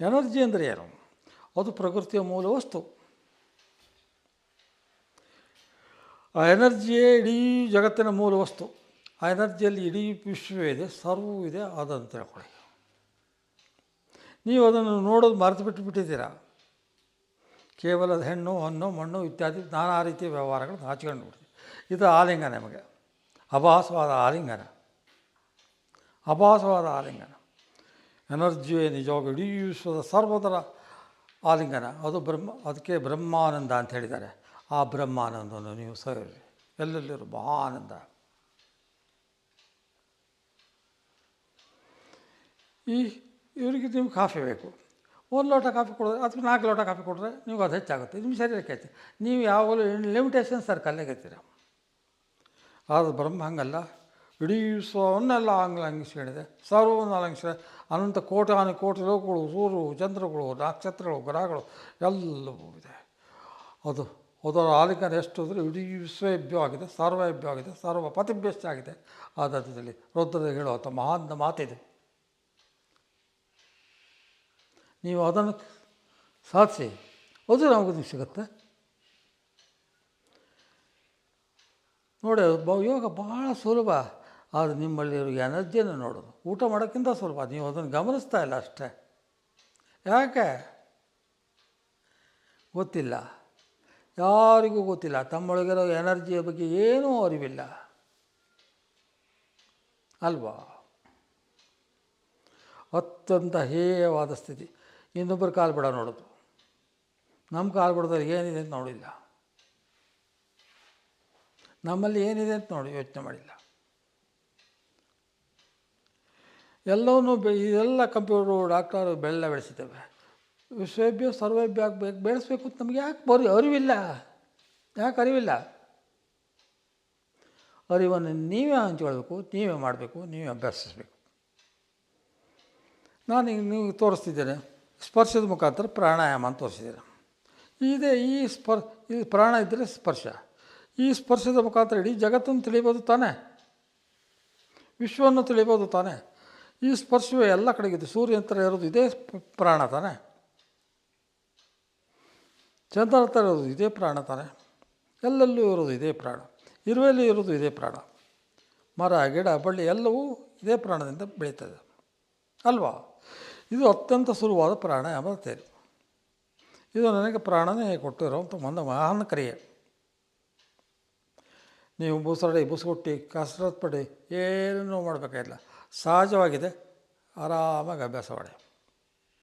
Energy ಅಂದರೆ ಏನು? ಅದು ಪ್ರಕೃತಿಯ ಮೂಲ ವಸ್ತು. ಆ ಎನರ್ಜಿಯೇ ಇಡೀ ಜಗತ್ತಿನ ಮೂಲ ವಸ್ತು. ಆ ಎನರ್ಜಿಯಲ್ಲಿ ಇಡೀ ವಿಶ್ವವೇ ಇದೆ, ಸರ್ವೂ ಇದೆ ಅದಂತ ತಿಳ್ಕೊಳ್ಳಿ ನೀವು ಅದನ್ನು ನೋಡೋದು ಮರೆತು ಬಿಟ್ಟು ಬಿಟ್ಟಿದ್ದೀರಾ? ಕೇವಲ ಹೆಣ್ಣು, ಹಣ್ಣು, ಮಣ್ಣು ಇತ್ಯಾದಿ ನಾನಾ ರೀತಿಯ ವ್ಯವಹಾರಗಳು ಹಚ್ಕೊಂಡು ಬಿಡ್ತೀವಿ ಇದು ಆಲಿಂಗನ ನಮಗೆ. ಅಭಾಸವಾದ ಆಲಿಂಗನ. ಅಭಾಸವಾದ ಆಲಿಂಗನ. ಎನರ್ಜಿಯೇ ನಿಜವಾಗಿ ಇಡೀ ವಿಶ್ವದ ಸರ್ವದರ ಆಲಿಂಗನ. ಅದು ಬ್ರಹ್ಮ, ಅದಕ್ಕೆ ಬ್ರಹ್ಮಾನಂದ ಅಂತ ಹೇಳಿದ್ದಾರೆ. ಆ ಬ್ರಹ್ಮಾನಂದವನ್ನು ನೀವು ಸರಿ ಎಲ್ಲೆಲ್ಲಿರೋ ಮಹಾನಂದ ಈ ಇವರಿಗೆ ನಿಮ್ಗೆ ಕಾಫಿ ಬೇಕು. ಒಂದು ಲೋಟ ಕಾಫಿ ಕೊಡಿದ್ರೆ ಅದಕ್ಕೆ ನಾಲ್ಕು ಲೋಟ ಕಾಫಿ ಕೊಡಿದ್ರೆ ನಿಮ್ಗೆ ಅದು ಹೆಚ್ಚಾಗುತ್ತೆ. ನಿಮ್ಮ ಶರೀರಕ್ಕೆ ಹೆಚ್ಚು. ನೀವು ಯಾವಾಗಲೂ ಲಿಮಿಟೇಷನ್ ಸರ್ಕಲ್ಲಾಗತ್ತೀರ ಆದರೆ ಬ್ರಹ್ಮ ಹಂಗಲ್ಲ. ಇಡೀ ವಿಶ್ವವನ್ನೆಲ್ಲ ಹೇಳಿದೆ. ಸರ್ವವನ್ನು ಅಲಂಗಿಸಿದೆ ಅನಂತ ಕೋಟಾನು ಕೋಟಿ ಲೋಕಗಳು ಸೂರು ಚಂದ್ರಗಳು, ನಕ್ಷತ್ರಗಳು, ಗ್ರಹಗಳು ಎಲ್ಲವೂ ಇದೆ. ಅದು ಅದರ ಆಲಿಂಗನ ಎಷ್ಟು ಅಂದರೆ ಇಡೀ ವಿಶ್ವಭ್ಯವಾಗಿದೆ ಸರ್ವವ್ಯವಾಗಿದೆ ಸರ್ವ ಪತಿಭ್ಯಸ್ತ ಆಗಿದೆ. ಆ ದತ್ತದಲ್ಲಿ ರುದ್ರದ ಹೇಳುವಂಥ ಮಹಾನ್ ಮಾತಿದೆ. ನೀವು ಅದನ್ನು ಸಾಧಿಸಿ ಅದು ನಮಗೆ ಸಿಗುತ್ತೆ. ನೋಡಿ ಯೋಗ ಭಾಳ ಸುಲಭ. ಆದರೆ ನಿಮ್ಮಲ್ಲಿ ಎನರ್ಜಿಯನ್ನು ನೋಡೋದು. ಊಟ ಮಾಡೋಕ್ಕಿಂತ ಸ್ವಲ್ಪ, ನೀವು ಅದನ್ನು ಗಮನಿಸ್ತಾ ಇಲ್ಲ ಅಷ್ಟೇ. ಯಾಕೆ? ಗೊತ್ತಿಲ್ಲ. ಯಾರಿಗೂ ಗೊತ್ತಿಲ್ಲ. ತಮ್ಮೊಳಗಿರೋ ಎನರ್ಜಿಯ ಬಗ್ಗೆ ಏನೂ ಅರಿವಿಲ್ಲ. ಅಲ್ವಾ? ಅತ್ಯಂತ ಹೇಯವಾದ ಸ್ಥಿತಿ. ಇನ್ನೊಬ್ಬರು ಕಾಲು ಬಿಡ ನೋಡೋದು. ನಮ್ಮ ಕಾಲು ಬಿಡೋದ್ರಲ್ಲಿ ಏನಿದೆ ಅಂತ ನೋಡಿಲ್ಲ. ನಮ್ಮಲ್ಲಿ ಏನಿದೆ ಅಂತ ನೋಡಿ ಯೋಚನೆ ಮಾಡಿಲ್ಲ. ಎಲ್ಲವನ್ನೂ ಬೆ ಇದೆಲ್ಲ ಕಂಪ್ಯೂಟರು ಡಾಕ್ಟರು ಬೆಲ್ಲ ಬೆಳೆಸಿದ್ದೇವೆ. ವಿಶ್ವೇಭ್ಯ ಸರ್ವೇಭ್ಯ ಆಗಬೇಕು ಬೆಳೆಸ್ಬೇಕು ಅಂತ ನಮಗೆ ಯಾಕೆ ಬರಿ, ಅರಿವಿಲ್ಲ. ಯಾಕೆ ಅರಿವಿಲ್ಲ? ಅರಿವನ್ನು ನೀವೇ ಹಂಚ್ಕೊಳ್ಬೇಕು, ನೀವೇ ಮಾಡಬೇಕು, ನೀವೇ ಅಭ್ಯಾಸಿಸಬೇಕು. ನಾನು ಈಗ ನೀವು ತೋರಿಸ್ತಿದ್ದೇನೆ, ಸ್ಪರ್ಶದ ಮುಖಾಂತರ ಪ್ರಾಣಾಯಾಮ ಅಂತ ತೋರಿಸಿದ್ದೇನೆ. ಇದೇ ಈ ಸ್ಪರ್ ಇದು ಪ್ರಾಣ ಇದ್ದರೆ ಸ್ಪರ್ಶ. ಈ ಸ್ಪರ್ಶದ ಮುಖಾಂತರ ಇಡೀ ಜಗತ್ತನ್ನು ತಿಳಿಬೋದು ತಾನೇ. ವಿಶ್ವವನ್ನು ತಿಳಿಬೋದು ತಾನೇ. ಈ ಸ್ಪರ್ಶವೇ ಎಲ್ಲ ಕಡೆಗಿದೆ. ಸೂರ್ಯ ಹತ್ರ ಇರೋದು ಇದೇ ಪ್ರಾಣ ತಾನೆ. ಚಂದ್ರ ಹತ್ರ ಇರೋದು ಇದೇ ಪ್ರಾಣ ತಾನೆ. ಎಲ್ಲೆಲ್ಲೂ ಇರೋದು ಇದೇ ಪ್ರಾಣ. ಇರುವೆಯಲ್ಲಿ ಇರೋದು ಇದೇ ಪ್ರಾಣ. ಮರ, ಗಿಡ, ಬಳ್ಳಿ ಎಲ್ಲವೂ ಇದೇ ಪ್ರಾಣದಿಂದ ಬೆಳೀತದೆ. ಅಲ್ವಾ? ಇದು ಅತ್ಯಂತ ಸುಲಭವಾದ ಪ್ರಾಣಾಯಾಮದ ತೇರಿ ಇದು ನನಗೆ ಪ್ರಾಣನೇ ಕೊಟ್ಟಿರುವಂಥ ಒಂದು ಮಹಾನ್ ಕ್ರಿಯೆ. ನೀವು ಬುಸರಡಿ ಬುಸುಗುಟ್ಟಿ ಕಸರತ್ತು ಪಡಿ ಏನೂ ಮಾಡಬೇಕಾಗಿಲ್ಲ. ಸಹಜವಾಗಿದೆ. ಆರಾಮಾಗಿ ಅಭ್ಯಾಸ ಮಾಡಿ.